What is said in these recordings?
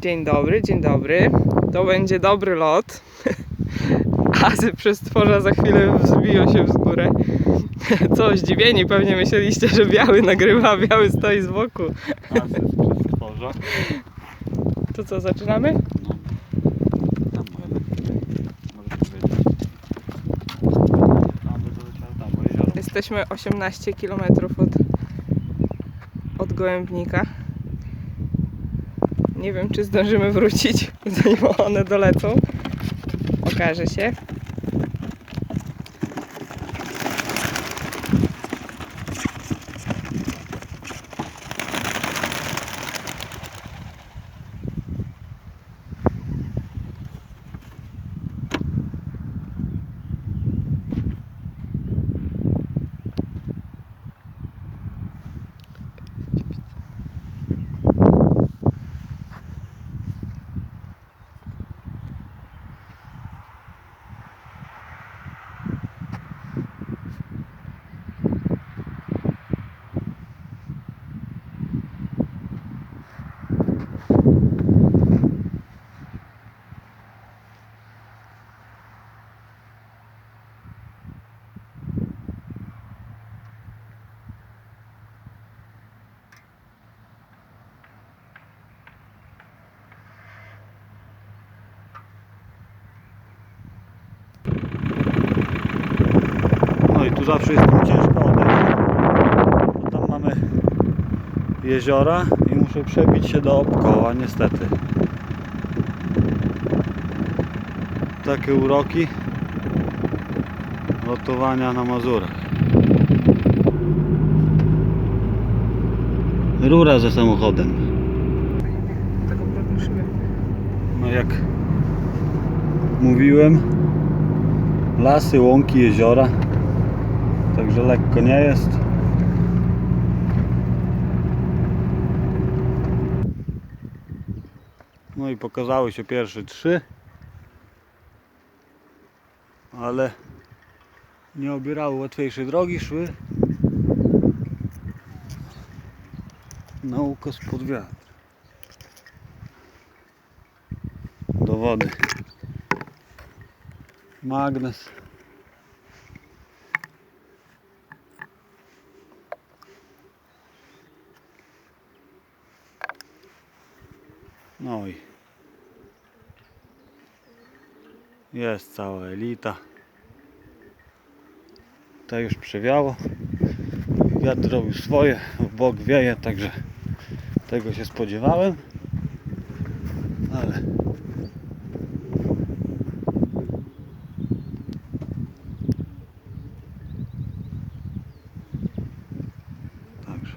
Dzień dobry, dzień dobry. To będzie dobry lot. Azy przez tworza za chwilę wzbiją się w górę. Co, zdziwieni pewnie myśleliście, że biały nagrywa, a biały stoi z boku. Asy przez stworza. To co, zaczynamy? No. Jesteśmy 18 km od, od Gołębnika. Nie wiem, czy zdążymy wrócić, zanim one dolecą. Okaże się. Tu zawsze jest ciężko odejść. Bo tam mamy jeziora i muszę przebić się do koła niestety. Takie uroki lotowania na Mazurach. Rura ze samochodem. No jak mówiłem, lasy, łąki, jeziora. Także lekko nie jest. No i pokazały się pierwsze trzy. Ale nie obierały łatwiejszej drogi, szły na ukos pod wiatr. Do wody. Magnes. No i jest cała elita. To już przewiało. Wiatr robił swoje, w bok wieje, także tego się spodziewałem. Ale Także.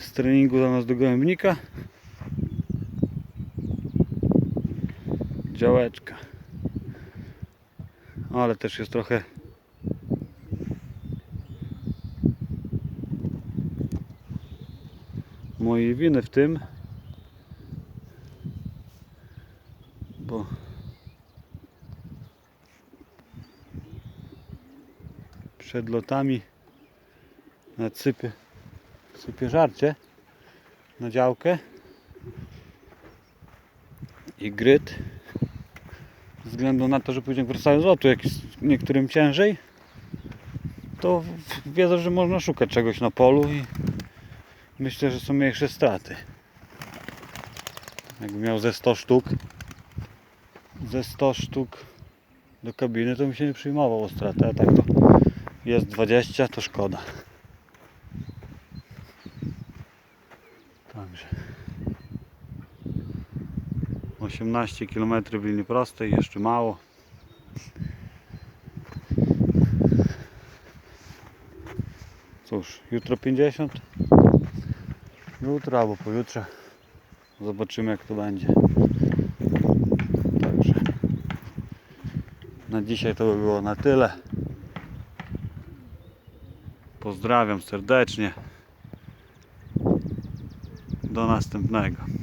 Z treningu do nas do gołębnika. Działeczka. Ale też jest trochę mojej winy w tym. Bo przed lotami na sypie, sypie żarcie na działkę. I gryt. Ze względu na to, że później wracają z lotu jak niektórym ciężej to wiedzą, że można szukać czegoś na polu i myślę, że są mniejsze straty. Jakbym miał ze 100 sztuk ze 100 sztuk do kabiny to bym się nie przyjmował o stratę, a tak to jest 20 to szkoda Także 18 km w linii prostej, jeszcze mało. Cóż, jutro 50. Jutro albo pojutrze Zobaczymy jak to będzie. Także na dzisiaj to by było na tyle. Pozdrawiam serdecznie. Do następnego.